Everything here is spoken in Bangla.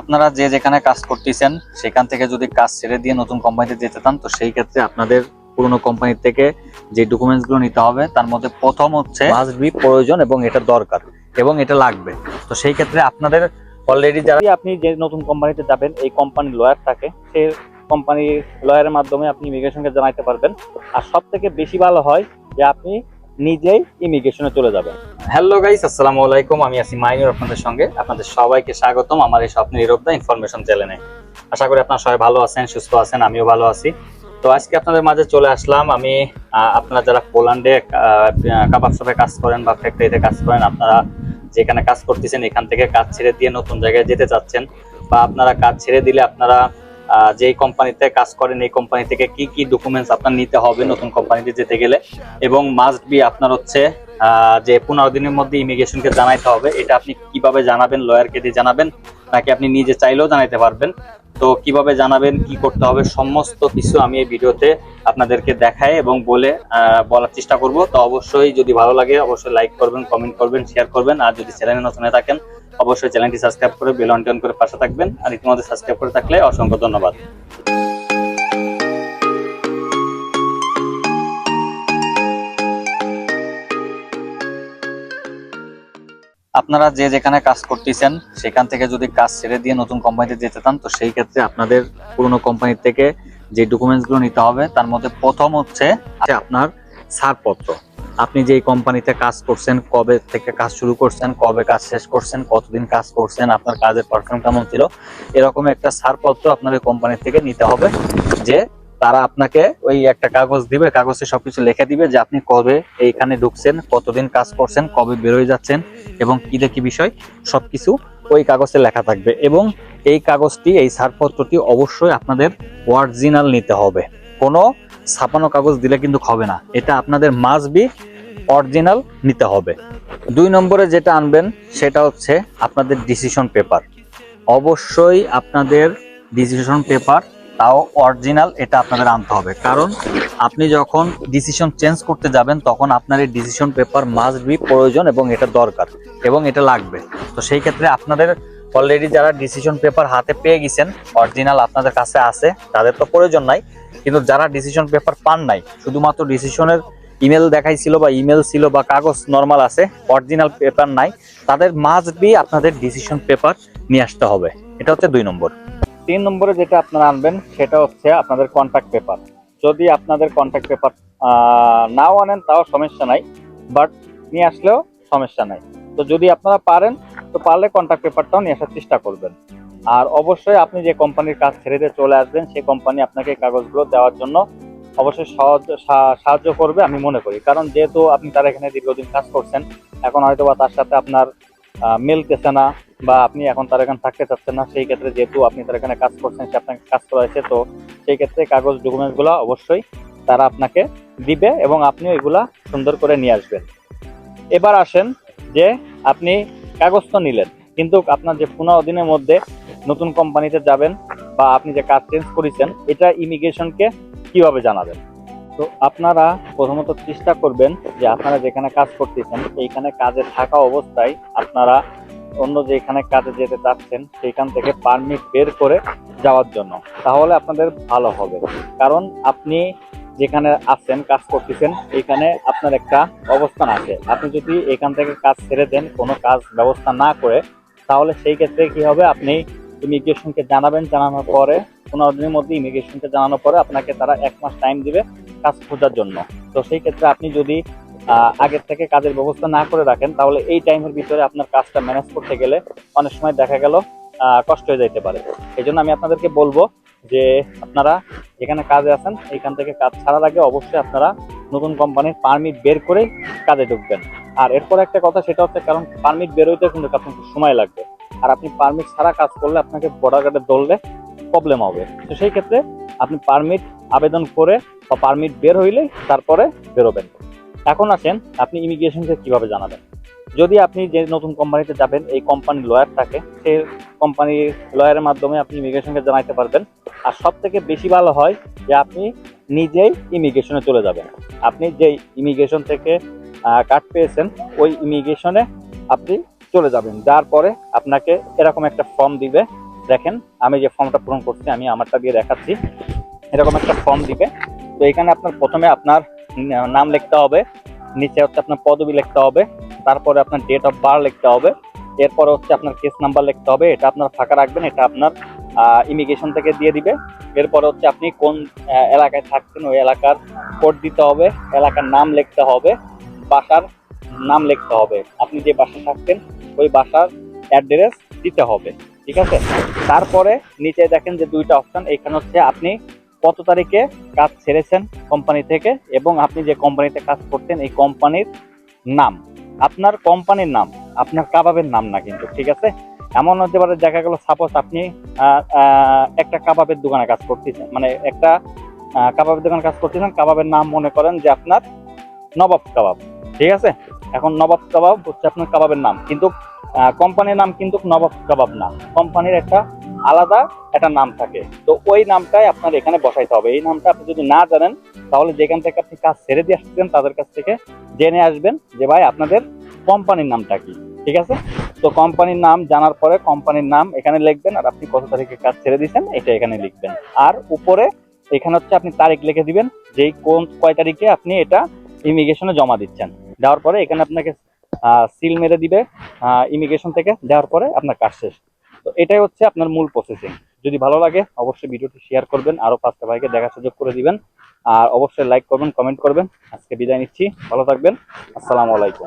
আপনারা যে যেখানে কাজ করতেছেন সেখান থেকে যদি কাজ ছেড়ে দিয়ে নতুন কোম্পানিতে যেতে চান তো সেই ক্ষেত্রে আপনাদের পুরনো কোম্পানি থেকে যে ডকুমেন্টসগুলো নিতে হবে তার মধ্যে প্রথম হচ্ছে মাস্ট বি প্রয়োজন এবং এটা দরকার এবং এটা লাগবে। তো সেই ক্ষেত্রে আপনাদের অলরেডি যারা আপনি যে নতুন কোম্পানিতে যাবেন এই কোম্পানির লয়ার থাকে সে কোম্পানির লয়ারের মাধ্যমে আপনি ইমিগ্রেশনকে জানাইতে পারবেন। আর সব থেকে বেশি ভালো হয় যে আপনি নিজেই ইমিগ্রেশনে চলে যাবেন। হ্যালো গাইস আসসালামু আলাইকুম। আমি আছি মাইনুর আপনাদের সঙ্গে। আপনাদের সবাইকে স্বাগতম আমার এই স্বপ্নের ইরোবদা ইনফরমেশন চ্যানেলে আশা করি আপনারা সবাই ভালো আছেন, সুস্থ আছেন, আমিও ভালো আছি। তো আজকে আপনাদের মাঝে চলে আসলাম। আমি আপনারা যারা পোল্যান্ডে কাবাব শপে কাজ করেন বা ফ্যাক্টরিতে কাজ করেন, আপনারা যেখানে কাজ করতেছেন, এখান থেকে কাজ ছেড়ে দিয়ে নতুন জায়গায় যেতে চাচ্ছেন বা আপনারা কাজ ছেড়ে দিলে আপনারা যেই কোম্পানিতে কাজ করেন, এই কোম্পানি থেকে কি কি ডকুমেন্টস আপনার নিতে হবে নতুন কোম্পানিতে যেতে গেলে? এবং মাস্ট বি আপনার হচ্ছে যে পনেরো দিনের মধ্যে ইমিগ্রেশনকে জানাইতে হবে, এটা আপনি কীভাবে জানাবেন লয়ারকে দিয়ে জানাবেন, নাকি আপনি নিজে চাইলেও জানাইতে পারবেন? তো কীভাবে জানাবেন, কি করতে হবে, সমস্ত কিছু আমি এই ভিডিওতে আপনাদেরকে দেখাই এবং বলে বলার চেষ্টা করব। তো অবশ্যই যদি ভালো লাগে, অবশ্যই লাইক করবেন কমেন্ট করবেন শেয়ার করবেন। আর যদি চ্যানেলে নতুন থাকেন অবশ্যই চ্যানেলটি সাবস্ক্রাইব করে বেল অন করে পাশে থাকবেন আর ইতিমধ্যে সাবস্ক্রাইব করে থাকলে অসংখ্য ধন্যবাদ। আপনারা যে যেখানে কাজ করতেছেন, সেখান থেকে যদি কাজ ছেড়ে দিয়ে নতুন কোম্পানিতে যেতে চান, তো সেই ক্ষেত্রে আপনাদের পুরনো কোম্পানি থেকে যে ডকুমেন্টসগুলো নিতে হবে, তার মধ্যে প্রথম হচ্ছে আপনার ছাড়পত্র। আপনি যে কোম্পানিতে কাজ করছেন, কবে থেকে কাজ শুরু করছেন, কবে কাজ শেষ করছেন, কতদিন কাজ করছেন, আপনার কাজের পারফর্ম কেমন ছিল, এরকম একটা ছাড়পত্র আপনার ওই কোম্পানি থেকে নিতে হবে যে তারা আপনাকে ওই একটা কাগজ দিবে, কাগজে সবকিছু লিখে দিবে যে আপনি কবে এইখানে ঢুকছেন, কতদিন কাজ করছেন, কবে বেরোয় যাচ্ছেন এবং কি দেখি বিষয়, সবকিছু ওই কাগজে লেখা থাকবে এবং এই কাগজটি, এই ছাড়পত্রটি অবশ্যই আপনাদের অরিজিনাল নিতে হবে। কোনো ছাপানো কাগজ দিলে কিন্তু হবে না। এটা আপনাদের মাস্ট বি অরিজিনাল নিতে হবে। দুই নম্বরে যেটা আনবেন, সেটা হচ্ছে আপনাদের ডিসিশন পেপার অবশ্যই আপনাদের ডিসিশন পেপার তাও অরিজিনাল এটা আপনাদের আনতে হবে। কারণ আপনি যখন ডিসিশন চেঞ্জ করতে যাবেন, তখন আপনার এই ডিসিশন পেপার মাস্ট বি প্রয়োজন এবং এটা দরকার এবং এটা লাগবে। তো সেই ক্ষেত্রে আপনাদের অলরেডি যারা ডিসিশন পেপার হাতে পেয়ে গেছেন অরিজিনাল আপনাদের কাছে আছে, তাদের তো প্রয়োজন নাই। কিন্তু যারা ডিসিশন পেপার পান নাই, শুধুমাত্র ডিসিশনের ইমেল দেখাইছিল বা ইমেল ছিল বা কাগজ নর্মাল আছে অরিজিনাল পেপার নাই, তাদের মাস্ট বি আপনাদের ডিসিশন পেপার নিয়ে আসতে হবে। এটা হচ্ছে দুই নম্বর। তিন নম্বরে যেটা আপনারা আনবেন, সেটা হচ্ছে আপনাদের কন্ট্যাক্ট পেপার যদি আপনাদের কন্ট্যাক্ট পেপার নাও আনেন, তাও সমস্যা নাই বাট নিয়ে আসলেও সমস্যা নাই। তো যদি আপনারা পারেন, তো পারলে কন্ট্যাক্ট পেপারটাও নিয়ে আসার চেষ্টা করবেন। আর অবশ্যই আপনি যে কোম্পানির কাজ ছেড়ে দিয়ে চলে আসবেন, সেই কোম্পানি আপনাকে কাগজগুলো দেওয়ার জন্য অবশ্যই সাহায্য করবে আমি মনে করি। কারণ যেহেতু আপনি তার এখানে দীর্ঘদিন কাজ করছেন, এখন হয়তো বা তার সাথে আপনার মিলতেছে না বা আপনি এখন তার এখানে থাকতে চাচ্ছেন না, সেই ক্ষেত্রে যেহেতু আপনি তার এখানে কাজ করছেন, সে আপনাকে কাজ করাইছে, তো সেই ক্ষেত্রে কাগজ ডকুমেন্টসগুলো অবশ্যই তারা আপনাকে দিবে এবং আপনি এগুলা সুন্দর করে নিয়ে আসবেন। এবার আসেন যে আপনি কাগজ তো নিলেন কিন্তু আপনার যে পনেরো দিনের মধ্যে নতুন কোম্পানিতে যাবেন বা আপনি যে কাজ চেঞ্জ করেছেন, এটা ইমিগ্রেশনকে কীভাবে জানাবেন? তো আপনারা প্রথমত চেষ্টা করবেন যে আপনারা যেখানে কাজ করতেছেন, এইখানে কাজে থাকা অবস্থায় আপনারা অন্য যেখানে কাজে যেতে চাচ্ছেন, সেইখান থেকে পারমিট বের করে যাওয়ার জন্য। তাহলে আপনাদের ভালো হবে। কারণ আপনি যেখানে আছেন, কাজ করতেছেন এখানে আপনার একটা অবস্থান আছে। আপনি যদি এখান থেকে কাজ ছেড়ে দেন, কোনো কাজ ব্যবস্থা না করে তাহলে সেই ক্ষেত্রে কি হবে? আপনি ইমিগ্রেশনকে জানাবেন, জানানোর পরে পনেরো দিনের মধ্যে ইমিগ্রেশনকে জানানোর পরে আপনাকে তারা এক মাস টাইম দিবে কাজ খোঁজার জন্য। তো সেই ক্ষেত্রে আপনি যদি আগের থেকে কাজের ব্যবস্থা না করে রাখেন, তাহলে এই টাইমের ভিতরে আপনার কাজটা ম্যানেজ করতে গেলে অনেক সময় দেখা গেল কষ্ট হয়ে যাইতে পারে। এই জন্য আমি আপনাদেরকে বলব যে আপনারা যেখানে কাজে আছেন, এইখান থেকে কাজ ছাড়ার আগে অবশ্যই আপনারা নতুন কোম্পানির পারমিট বের করে কাজে ঢুকবেন। আর এরপর একটা কথা, সেটা হচ্ছে কারণ পারমিট বের হইতে কিন্তু আপনাকে সময় লাগবে। আর আপনি পারমিট ছাড়া কাজ করলে আপনাকে বর্ডার গার্ডে দৌড়লে প্রবলেম হবে। তো সেই ক্ষেত্রে আপনি পারমিট আবেদন করে বা পারমিট বের হইলেই তারপরে বেরোবেন। এখন আসেন, আপনি ইমিগ্রেশনকে কীভাবে জানাবেন? যদি আপনি যে নতুন কোম্পানিতে যাবেন, এই কোম্পানির লয়ার থাকে সেই কোম্পানির লয়ারের মাধ্যমে আপনি ইমিগ্রেশনকে জানাইতে পারবেন। আর সব থেকে বেশি ভালো হয় যে আপনি নিজেই ইমিগ্রেশনে চলে যাবেন। আপনি যে ইমিগ্রেশন থেকে কার্ড পেয়েছেন, ওই ইমিগ্রেশনে আপনি চলে যাবেন। যার পরে আপনাকে এরকম একটা ফর্ম দিবে। দেখেন, আমি যে ফর্মটা পূরণ করছি, আমি আমারটা দিয়ে দেখাচ্ছি। এরকম একটা ফর্ম দিবে। তো এখানে আপনার প্রথমে আপনার নাম লিখতে হবে, নিচে হচ্ছে আপনার পদবি লিখতে হবে, তারপরে আপনার ডেট অফ বার্থ লিখতে হবে, এরপরে হচ্ছে আপনার কেস নাম্বার লিখতে হবে, এটা আপনার ফাঁকা রাখবেন, এটা আপনার ইমিগ্রেশন থেকে দিয়ে দিবে। এরপরে হচ্ছে আপনি কোন এলাকায় থাকছেন, ওই এলাকার কোড দিতে হবে, এলাকার নাম লিখতে হবে বাসার নাম লিখতে হবে। আপনি যে বাসায় থাকতেন, ওই বাসার অ্যাড্রেস দিতে হবে, ঠিক আছে? তারপরে নিচে দেখেন যে দুইটা অপশন, এখানে হচ্ছে আপনি কত তারিখে কাজ ছেড়েছেন কোম্পানি থেকে এবং আপনি যে কোম্পানিতে কাজ করতেন, এই কোম্পানির নাম। আপনার কোম্পানির নাম, আপনার কাবাবের নাম না কিন্তু, ঠিক আছে? এমন হতে পারে দেখা সাপোজ আপনি একটা কাবাবের দোকানে কাজ করতেছেন মানে একটা কাবাবের দোকানে কাজ করতেছেন, কাবাবের নাম মনে করেন যে আপনার নবাব কাবাব, ঠিক আছে? এখন নবাব কাবাব হচ্ছে আপনার কাবাবের নাম, কিন্তু কোম্পানির নাম কিন্তু নবাব কাবাব না। কোম্পানির একটা আলাদা একটা নাম থাকে। তো ওই নামটাই আপনার এখানে বসাইতে হবে। এই নামটা আপনি যদি না জানেন, তাহলে যেখান থেকে আপনি কাজ ছেড়ে দিয়ে আসছেন, তাদের কাছ থেকে জেনে আসবেন যে, ভাই, আপনাদের কোম্পানির নামটা কি? ঠিক আছে? তো কোম্পানির নাম জানার পরে কোম্পানির নাম এখানে লিখবেন, আর আপনি কত তারিখে কাজ ছেড়ে দিয়েছেন, এটা এখানে লিখবেন। আর উপরে এখানে হচ্ছে আপনি তারিখ লিখে দিবেন, যেই কোন কয় তারিখে আপনি এটা ইমিগ্রেশনে জমা দিচ্ছেন। দেওয়ার পরে এখানে আপনাকে সিল মেরে দিবে ইমিগ্রেশন থেকে। দেওয়ার পরে আপনার কাজ শেষ। তো এটাই হচ্ছে আপনার মূল প্রসেসিং যদি ভালো লাগে, অবশ্যই ভিডিওটি শেয়ার করবেন, আরও পাঁচটা ভাইকে দেখার সুযোগ করে দিবেন। আর অবশ্যই লাইক করবেন কমেন্ট করবেন। আজকে বিদায় নিচ্ছি। ভালো থাকবেন। আসসালামু আলাইকুম।